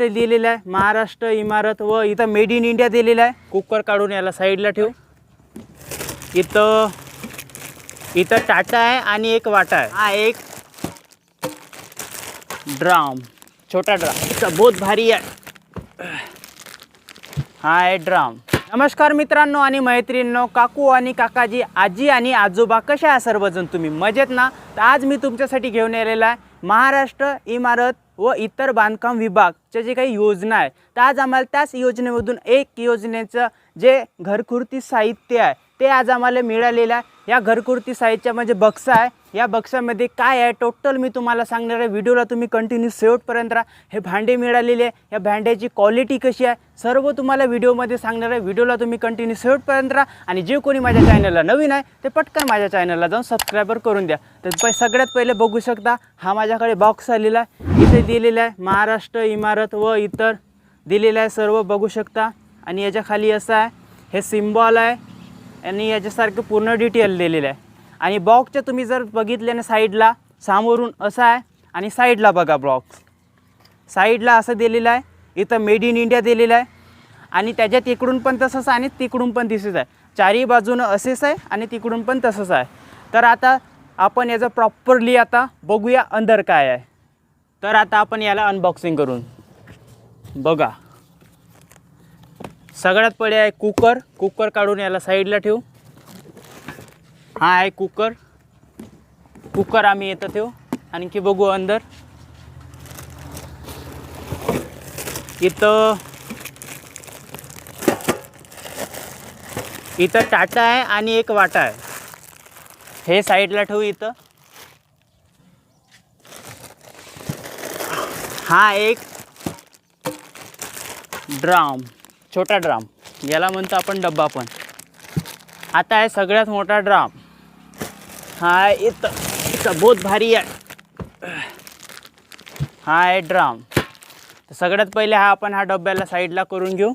इथं दिलेलं आहे. महाराष्ट्र इमारत व इथं मेड इन इंडिया दिलेलं आहे. कुकर काढून याला साईडला ठेवू. इथं इथं टाटा आहे आणि एक वाटा आहे. हा एक ड्राम छोटा ड्राम. इथं बहुत भारी आहे. हा आहे ड्राम. नमस्कार मित्रांनो आणि मैत्रिणींनो काकू आणि काकाजी आजी आणि आजोबा कशा आहे सर्वजण? तुम्ही मजेत ना? तर आज मी तुमच्यासाठी घेऊन आलेला आहे महाराष्ट्र इमारत व इतर बांधकाम विभागच्या जे काही योजना आहे तर आज आम्हाला त्याच योजनेमधून एक योजनेचं जे घरकुर्ती साहित्य आहे ते आज आम्हाला मिळालेलं आहे. या घरकुर्ती साहित्य म्हणजे बक्सा आहे. या बक्सामध्ये काय आहे? टोटल मी तुम्हाला सांगणार आहे. व्हिडिओला तुम्ही कंटिन्यू शेवटपर्यंत राहा. हे भांडे मिळालेले आहे. या भांड्याची क्वालिटी कशी आहे? सर्व तुम्हाला व्हिडिओमध्ये सांगणार आहे. व्हिडिओला तुम्ही कंटिन्यू शेवटपर्यंत राहा. आणि जे कोणी माझ्या चॅनलला नवीन आहे ते पटकन माझ्या चॅनलला जाऊन सबस्क्रायबर करून द्या. तर प सगळ्यात पहिले बघू शकता हा माझ्याकडे बॉक्स आलेला आहे. इथे दिलेला आहे महाराष्ट्र इमारत व इतर. दिलेलं आहे सर्व बघू शकता. आणि याच्या खाली असं आहे. हे सिम्बॉल आहे. आणि याच्यासारखं पूर्ण डिटेल दिलेलं आहे. आणि बॉक्सच्या तुम्ही जर बघितले ना साईडला सामोरून असं आहे आणि साईडला बघा बॉक्स साईडला असं दिलेलं आहे इथं मेड इन इंडिया दिलेलं आहे. आणि त्याच्यात इकडून पण तसंच आहे आणि तिकडून पण तसंच आहे. चारही बाजूनं असेच आहे आणि तिकडून पण तसंच आहे. तर आता आपण याचं प्रॉपरली आता बघूया अंदर काय आहे. तर आता आपण याला अनबॉक्सिंग करून. बघा. सगळ्यात पहिले आहे कुकर कुकर काढून याला साईडला ठेवू. हा आहे कुकर. कुकर आम्ही येतं ठेवू. आणखी बघू अंदर. इथं इथं टाटा आहे आणि एक वाटा आहे. हे साईडला ठेवू इथं. हा एक ड्राम छोटा ड्राम. याला म्हणतो आपण डब्बा पण. आता आहे सगळ्यात मोठा ड्राम. हा इथं इथं बहुत भारी आहे. हा आहे ड्राम. तर सगळ्यात पहिले हा आपण हा डब्याला साईडला करून घेऊ.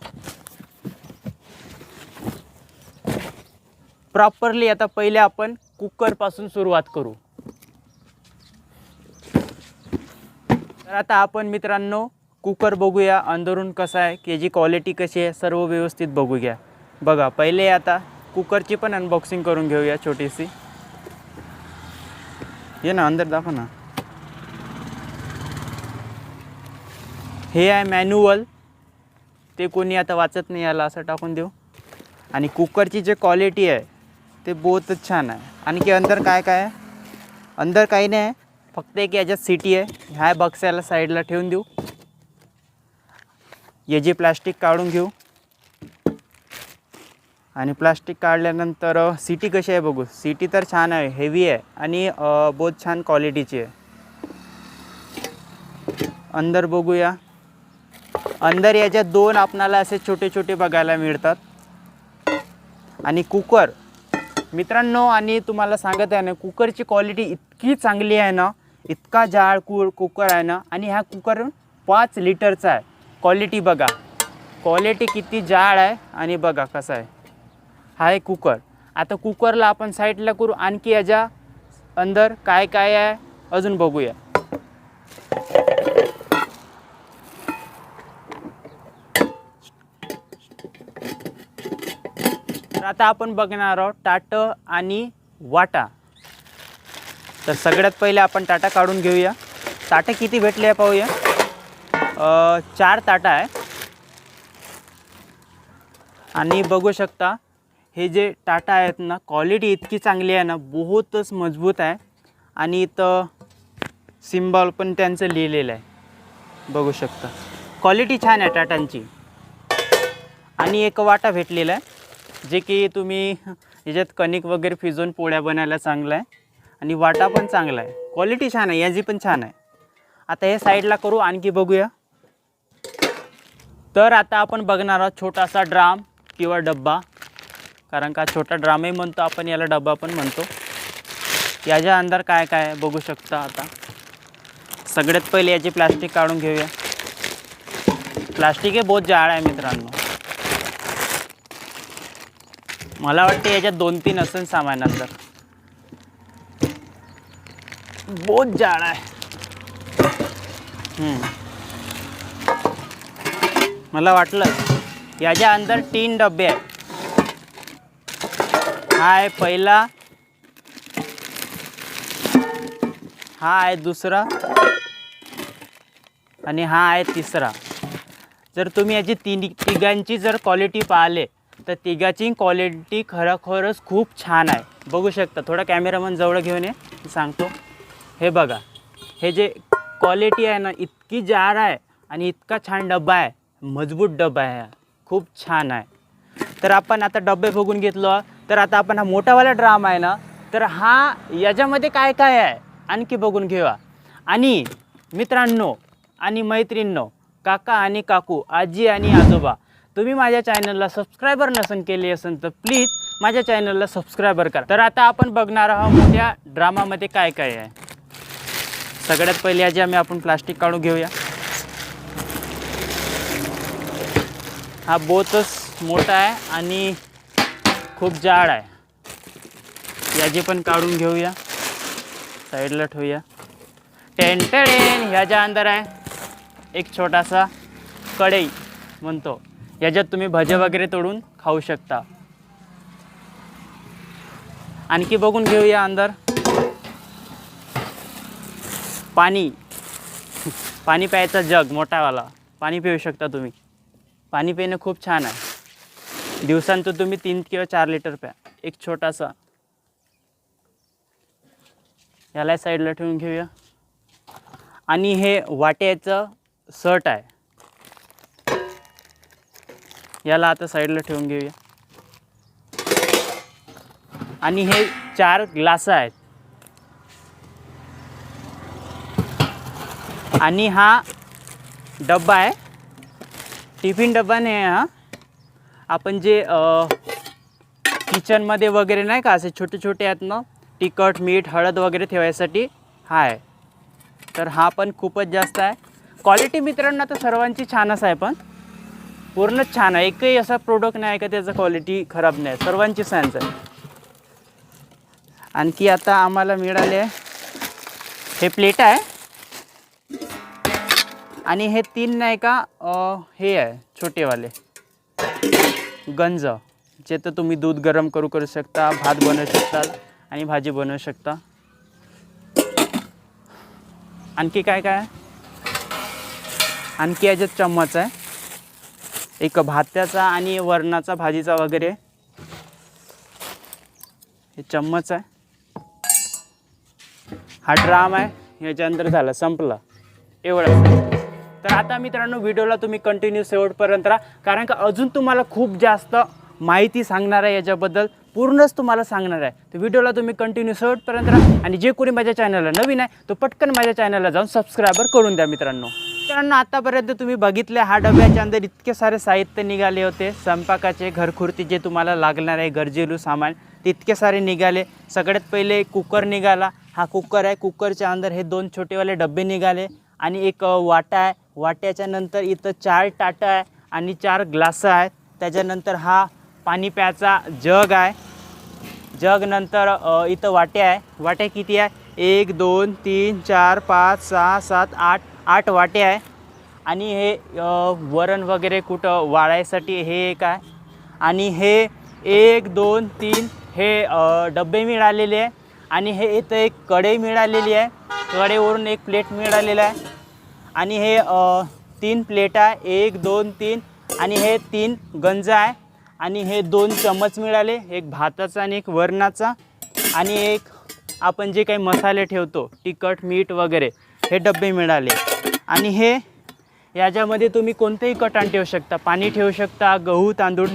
प्रॉपरली आता पहिले आपण कुकरपासून सुरुवात करू. तर आता आपण मित्रांनो कुकर बघूया अंदरून कसं आहे की याची क्वालिटी कशी आहे सर्व व्यवस्थित बघूया. बघा पहिले आता कुकरची पण अनबॉक्सिंग करून घेऊया छोटीशी. ये ना अंदर दाखव ना। हे आहे मॅन्युअल ते कोणी आता वाचत नाही याला असं टाकून देऊ. आणि कुकरची जे क्वालिटी आहे ते बहुतच छान आहे. आणखी अंदर काय काय आहे? अंदर काही नाही आहे. फक्त एक याच्यात सिटी आहे. ह्या बक्स्याला साईडला ठेवून देऊ. याची प्लास्टिक काढून घेऊ. आणि प्लास्टिक काढल्यानंतर सिटी कशी आहे बघू. सिटी तर छान आहे हेवी आहे आणि बहुत छान क्वालिटीची आहे. अंदर बघूया. अंदर याच्या दोन आपणाला असे छोटे छोटे बघायला मिळतात. आणि कुकर. मित्रांनो आणि तुम्हाला सांगत आहे ना कुकरची क्वालिटी इतकी चांगली आहे ना इतका जाळ कु कुकर आहे ना आणि हा कुकर पाच लिटरचा आहे. क्वालिटी बघा. क्वालिटी किती जाड आहे आणि बघा कसा आहे. हा आहे कुकर. आता कुकरला आपण साईडला करू आणखी याच्या अंदर काय काय आहे अजून बघूया. तर आता आपण बघणार आहोत टाटं आणि वाटा. तर सगळ्यात पहिले आपण टाटा काढून घेऊया. ताटं किती भेटले आहे पाहूया. चार ताटा आहे. आणि बघू शकता हे जे टाटा आहेत ना क्वालिटी इतकी चांगली आहे ना बहुतच मजबूत आहे. आणि इथं सिम्बॉल पण त्यांचं लिहिलेलं आहे. बघू शकता. क्वालिटी छान आहे टाटांची. आणि एक वाटा भेटलेला आहे जे की तुम्ही याच्यात कणिक वगैरे फिजवून पोळ्या बनायला चांगलं आहे. आणि वाटा पण चांगला आहे. क्वालिटी छान आहे याची पण छान आहे. आता हे साईडला करू आणखी बघूया. तर आता आपण बघणार आहोत छोटासा ड्राम किंवा डब्बा. कारण का छोटा ड्रामही म्हणतो आपण याला डबा पण म्हणतो. याच्या अंदर काय काय बघू शकता आता. सगळ्यात पहिले याची प्लास्टिक काढून घेऊया. प्लास्टिक हे बहुत जाड आहे मित्रांनो. मला वाटते याच्यात दोन तीन असेल सामान अंदर बहुत जाड आहे. हम्म. मला वाटलं याच्या अंदर तीन डबे आहेत. हा आहे पहिला. हा आहे दुसरा. आणि हा आहे तिसरा. जर तुम्ही याची तिन तिघांची जर क्वालिटी पाहिले तर तिघाची क्वालिटी खरोखरच खूप छान आहे. बघू शकता थोडा कॅमेरामन जवळ घेऊन ये सांगतो. हे बघा हे जे क्वालिटी आहे ना इतकी जार आहे आणि इतका छान डब्बा आहे. मजबूत डब्बा आहे खूप छान आहे. तर आपण आता डबे बघून घेतलो. तर आता आपण हा मोठावाला ड्राम आहे ना तर हा याच्यामध्ये काय काय आहे? आणखी बघून घेऊया आणि मित्रांनो आणि मैत्रिणींनो काका आणि काकू आजी आणि आजोबा तुम्ही माझ्या चॅनलला सबस्क्रायबर नसन केले असेल तर प्लीज माझ्या चॅनलला सबस्क्रायबर करा. तर आता आपण बघणार आहोत मोठ्या ड्रामामध्ये काय काय आहे. सगळ्यात पहिले आजी आम्ही आपण प्लास्टिक काढून घेऊया. हा बोतच मोठा आहे आणि खूप जाड आहे. याची पण काढून घेऊया. साईडला ठेवूया. टेन ह्याच्या अंदर आहे. एक छोटासा कढई म्हणतो. याच्यात तुम्ही भजे वगैरे तोडून खाऊ शकता. आणखी बघून घेऊया अंदर. पाणी. पाणी प्यायचा जग मोठावाला. पाणी पिऊ शकता तुम्ही. पाणी पिणं खूप छान आहे. दिवसांचं तुम्ही तीन किंवा चार लिटर प्या. एक छोटासा. याला साईडला ठेवून घेऊया. आणि हे वाट्याचं सर्ट आहे. याला आता साईडला ठेवून घेऊया. आणि हे चार ग्लास आहेत. आणि हा डब्बा आहे. टिफिन डब्बा नाही आहे हा. आपण जे किचनमध्ये वगैरे नाही का असे छोटे छोटे आहेत ना तिखट मीठ हळद वगैरे ठेवायसाठी हा आहे तर हा पण खूपच जास्त आहे. क्वालिटी मित्रांनो तर सर्वांची छानच आहे पण. पूर्णच छान आहे. एकही असा प्रोडक्ट नाही का त्याचं क्वालिटी खराब नाही. सर्वांची सायन्स आहे आणखी आता आम्हाला मिळाले हे प्लेट आहे. आणि हे तीन नाही का हे आहे छोटेवाले. गंज जे तर तुम्ही दूध गरम करू करू शकता भात बनवू शकता आणि भाजी बनवू शकता. आणखी काय काय? आणखी याच्यात चम्मच आहे. एक भात्याचा आणि वरणाचा भाजीचा वगैरे. हे चम्मच आहे. हा ड्राम आहे. याच्यानंतर झालं संपलं. एवढं तर आता मित्रांनो व्हिडिओला तुम्ही कंटिन्यू शेवटपर्यंत राहा. कारण का अजून तुम्हाला खूप जास्त माहिती सांगणार आहे याच्याबद्दल पूर्णच तुम्हाला सांगणार आहे. तर व्हिडिओला तुम्ही कंटिन्यू शेवटपर्यंत राहा. आणि जे कोणी माझ्या चॅनलला नवीन आहे तो पटकन माझ्या चॅनलला जाऊन सबस्क्रायबर करून द्या मित्रांनो. मित्रांनो आतापर्यंत तुम्ही बघितले हा डब्याच्या अंदर इतके सारे साहित्य निघाले होते. स्वयंपाकाचे घरखुर्ती जे तुम्हाला लागणार आहे गरजेलू सामान ते इतके सारे निघाले. सगळ्यात पहिले कुकर निघाला. हा कुकर आहे. कुकरच्या अंदर हे दोन छोटेवाले डबे निघाले. आणि एक वाटा आहे. वाट्याच्या नंतर इथं चार टाटं आहे आणि चार ग्लास आहेत. त्याच्यानंतर हा पाणी प्यायचा जग आहे. जग नंतर इथं वाट्या आहे. वाट्या किती आहे? एक दोन तीन चार पाच सहा सात आठ आठ वाटे आहे. आणि हे वरण वगैरे कुठं वाळायसाठी हे एक आहे. आणि हे एक दोन तीन हे डबे मिळालेले आहे. आणि हे इथं एक कढई मिळालेली आहे. कढईवरून एक प्लेट मिळालेला आहे. आणि हे तीन प्लेट आहे. एक दोन तीन. आणि हे तीन गंज आहे. आणि हे दोन चमच मिळाले. एक भाताचा आणि एक वरणाचा. आणि एक आपण जे काही मसाले ठेवतो तिखट मीठ वगैरे हे डबे मिळाले. आणि हे याच्यामध्ये तुम्ही कोणतेही कटाण ठेवू शकता. पाणी ठेवू शकता गहू तांदूळ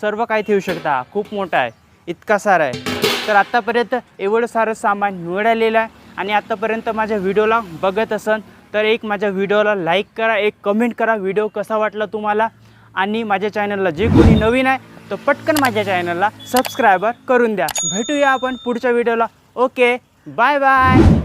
सर्व काही ठेवू शकता. खूप मोठा आहे. इतका सारा आहे. तर आत्तापर्यंत एवढं सारं सामान मिळालेलं आहे. आणि आत्तापर्यंत माझ्या व्हिडिओला बघत असन तर एक माझ्या व्हिडिओला लाईक करा एक कमेंट करा व्हिडिओ कसा वाटला तुम्हाला? आणि माझ्या चॅनलला जे कोणी नवीन आहे तो पटकन माझ्या चॅनलला सबस्क्रायबर करून द्या. भेटूया आपण पुढच्या व्हिडिओला. Okay bye bye.